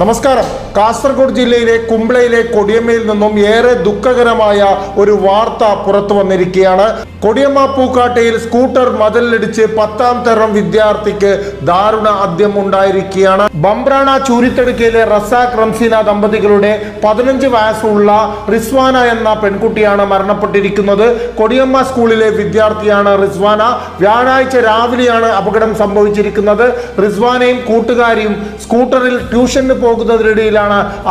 നമസ്കാരം കാസർഗോഡ് ജില്ലയിലെ കുംബ്ലയിലെ കൊടിയമ്മയിൽ നിന്നും ഏറെ ദുഃഖകരമായ ഒരു വാർത്ത പുറത്തു വന്നിരിക്കുകയാണ്. കൊടിയമ്മ പൂക്കാട്ടയിൽ സ്കൂട്ടർ മതിലിടിച്ച് പത്താം തരം വിദ്യാർത്ഥിക്ക് ദാരുണ അദ്യം ഉണ്ടായിരിക്കുകയാണ്. ബംബ്രാണ ചൂരിത്തടുക്കയിലെ റസാഖ് റംസീന ദമ്പതികളുടെ പതിനഞ്ച് വയസ്സുള്ള റിസ്വാന എന്ന പെൺകുട്ടിയാണ് മരണപ്പെട്ടിരിക്കുന്നത്. കൊടിയമ്മ സ്കൂളിലെ വിദ്യാർത്ഥിയാണ് റിസ്വാന. വ്യാഴാഴ്ച രാവിലെയാണ് അപകടം സംഭവിച്ചിരിക്കുന്നത്. റിസ്വാനയും കൂട്ടുകാരിയും സ്കൂട്ടറിൽ ട്യൂഷന് പോകുന്നതിനിടയിലാണ്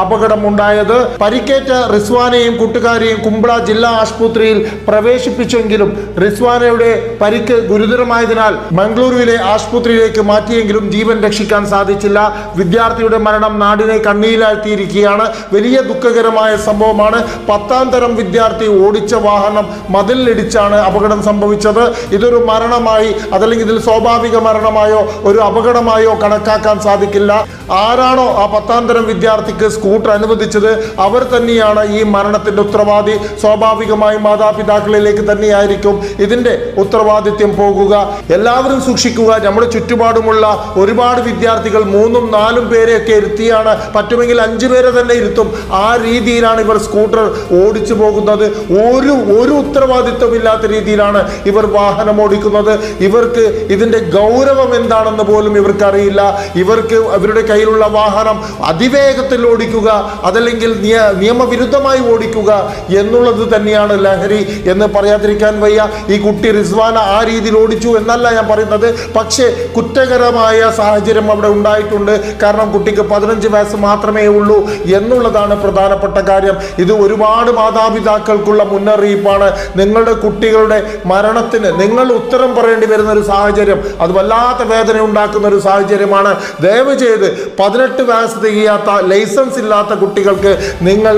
അപകടം ഉണ്ടായത് പരിക്കേറ്റ റിസ്വാനെയും കൂട്ടുകാരെയും കുമ്പള ജില്ലാ ആശുപത്രിയിൽ പ്രവേശിപ്പിച്ചെങ്കിലും റിസ്വാനയുടെ പരിക്ക് ഗുരുതരമായതിനാൽ മംഗളൂരുവിലെ ആശുപത്രിയിലേക്ക് മാറ്റിയെങ്കിലും ജീവൻ രക്ഷിക്കാൻ സാധിച്ചില്ല. വിദ്യാർത്ഥിയുടെ മരണം നാടിനെ കണ്ണീരിലാഴ്ത്തിയിരിക്കുകയാണ്. വലിയ ദുഃഖകരമായ സംഭവമാണ്. പത്താം തരം വിദ്യാർത്ഥി ഓടിച്ച വാഹനം മതിലിടിച്ചാണ് അപകടം സംഭവിച്ചത്. ഇതൊരു മരണമായി അതല്ലെങ്കിൽ ഇതിൽ സ്വാഭാവിക മരണമായോ ഒരു അപകടമായോ കണക്കാക്കാൻ സാധിക്കില്ല. ആരാണോ ആ പത്താം തരം വിദ്യാർത്ഥിക്ക് സ്കൂട്ടർ അനുവദിച്ചത് അവർ തന്നെയാണ് ഈ മരണത്തിന്റെ ഉത്തരവാദി. സ്വാഭാവികമായും മാതാപിതാക്കളിലേക്ക് തന്നെയായിരിക്കും ഇതിന്റെ ഉത്തരവാദിത്യം പോകുക. എല്ലാവരും സൂക്ഷിക്കുക നമ്മുടെ ചുറ്റുപാടുമുള്ള ഒരുപാട് വിദ്യാർത്ഥികൾ മൂന്നും നാലും പേരെയൊക്കെ ഇരുത്തിയാണ് പറ്റുമെങ്കിൽ അഞ്ചു പേരെ തന്നെ ഇരുത്തും. ആ രീതിയിലാണ് ഇവർ സ്കൂട്ടർ ഓടിച്ചു പോകുന്നത്. ഒരു ഒരു ഉത്തരവാദിത്വമില്ലാത്ത രീതിയിലാണ് ഇവർ വാഹനം ഓടിക്കുന്നത്. ഇവർക്ക് ഇതിന്റെ ഗൗരവം എന്താണെന്ന് പോലും ഇവർക്കറിയില്ല. ഇവർക്ക് അവരുടെ കയ്യിലുള്ള വാഹനം അതിവേഗത്തിൽ ഓടിക്കുക അതല്ലെങ്കിൽ നിയ- നിയമവിരുദ്ധമായി ഓടിക്കുക എന്നുള്ളത് തന്നെയാണ് ലഹരി എന്ന് പറയാതിരിക്കാൻ വയ്യ. ഈ കുട്ടി റിസ്വാന ആ രീതിയിൽ ഓടിച്ചു എന്നല്ല ഞാൻ പറയുന്നത്. പക്ഷേ കുറ്റകരമായ സാഹചര്യം അവിടെ ഉണ്ടായിട്ടുണ്ട്. കാരണം കുട്ടിക്ക് പതിനഞ്ച് വയസ്സ് മാത്രമേ ഉള്ളൂ എന്നുള്ളതാണ് പ്രധാനപ്പെട്ട കാര്യം. ഇത് ഒരുപാട് മാതാപിതാക്കൾക്കുള്ള മുന്നറിയിപ്പാണ്. നിങ്ങളുടെ കുട്ടികളുടെ മരണത്തിന് നിങ്ങൾ ഉത്തരം പറയേണ്ടി വരുന്ന ഒരു സാഹചര്യം അത് വല്ലാത്ത വേദന ഉണ്ടാക്കുന്ന ഒരു സാഹചര്യമാണ്. ദയവ് ചെയ്ത് പതിനെട്ട് വയസ്സ് തികയാത്ത ലൈസൻസ് ഇല്ലാത്ത കുട്ടികൾക്ക് നിങ്ങൾ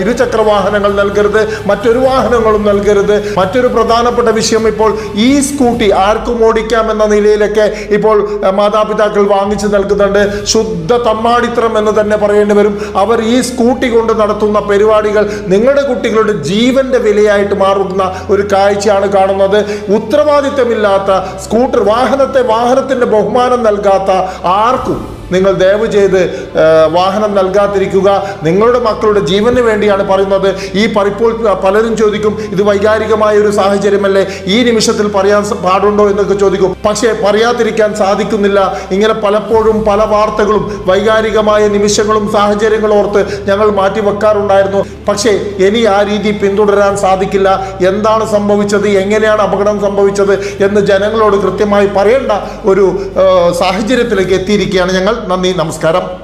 ഇരുചക്ര വാഹനങ്ങൾ നൽകരുത് മറ്റൊരു വാഹനങ്ങളും നൽകരുത്. മറ്റൊരു പ്രധാനപ്പെട്ട വിഷയം ഇപ്പോൾ ഈ സ്കൂട്ടി ആർക്കും ഓടിക്കാം എന്ന നിലയിലൊക്കെ ഇപ്പോൾ മാതാപിതാക്കൾ വാങ്ങിച്ചു നൽകുന്നുണ്ട്. ശുദ്ധ തമ്മാടിത്രം എന്ന് തന്നെ പറയേണ്ടി വരും. അവർ ഈ സ്കൂട്ടി കൊണ്ട് നടത്തുന്ന പരിപാടികൾ നിങ്ങളുടെ കുട്ടികളുടെ ജീവന്റെ വിലയായിട്ട് മാറുന്ന ഒരു കാഴ്ചയാണ് കാണുന്നത്. ഉത്തരവാദിത്തമില്ലാത്ത സ്കൂട്ടർ വാഹനത്തെ വാഹനത്തിന്റെ ബഹുമാനം നൽകാത്ത ആർക്കും നിങ്ങൾ ദയവ് ചെയ്ത് വാഹനം നൽകാതിരിക്കുക. നിങ്ങളുടെ മക്കളുടെ ജീവന് വേണ്ടിയാണ് പറയുന്നത്. ഈ പറിപ്പോൾ പലരും ചോദിക്കും ഇത് വൈകാരികമായ ഒരു സാഹചര്യമല്ലേ? ഈ നിമിഷത്തിൽ പറയാൻ പാടുണ്ടോ എന്നൊക്കെ ചോദിക്കും. പക്ഷേ പറയാതിരിക്കാൻ സാധിക്കുന്നില്ല. ഇങ്ങനെ പലപ്പോഴും പല വാർത്തകളും വൈകാരികമായ നിമിഷങ്ങളും സാഹചര്യങ്ങളും ഓർത്ത് ഞങ്ങൾ മാറ്റി വെക്കാറുണ്ടായിരുന്നു പക്ഷേ ഇനി ആ രീതി പിന്തുടരാൻ സാധിക്കില്ല. എന്താണ് സംഭവിച്ചത്? എങ്ങനെയാണ് അപകടം സംഭവിച്ചത്? എന്ന് ജനങ്ങളോട് കൃത്യമായി പറയേണ്ട ഒരു സാഹചര്യത്തിലേക്ക് എത്തിയിരിക്കുകയാണ് ഞങ്ങൾ. നന്ദി നമസ്കാരം.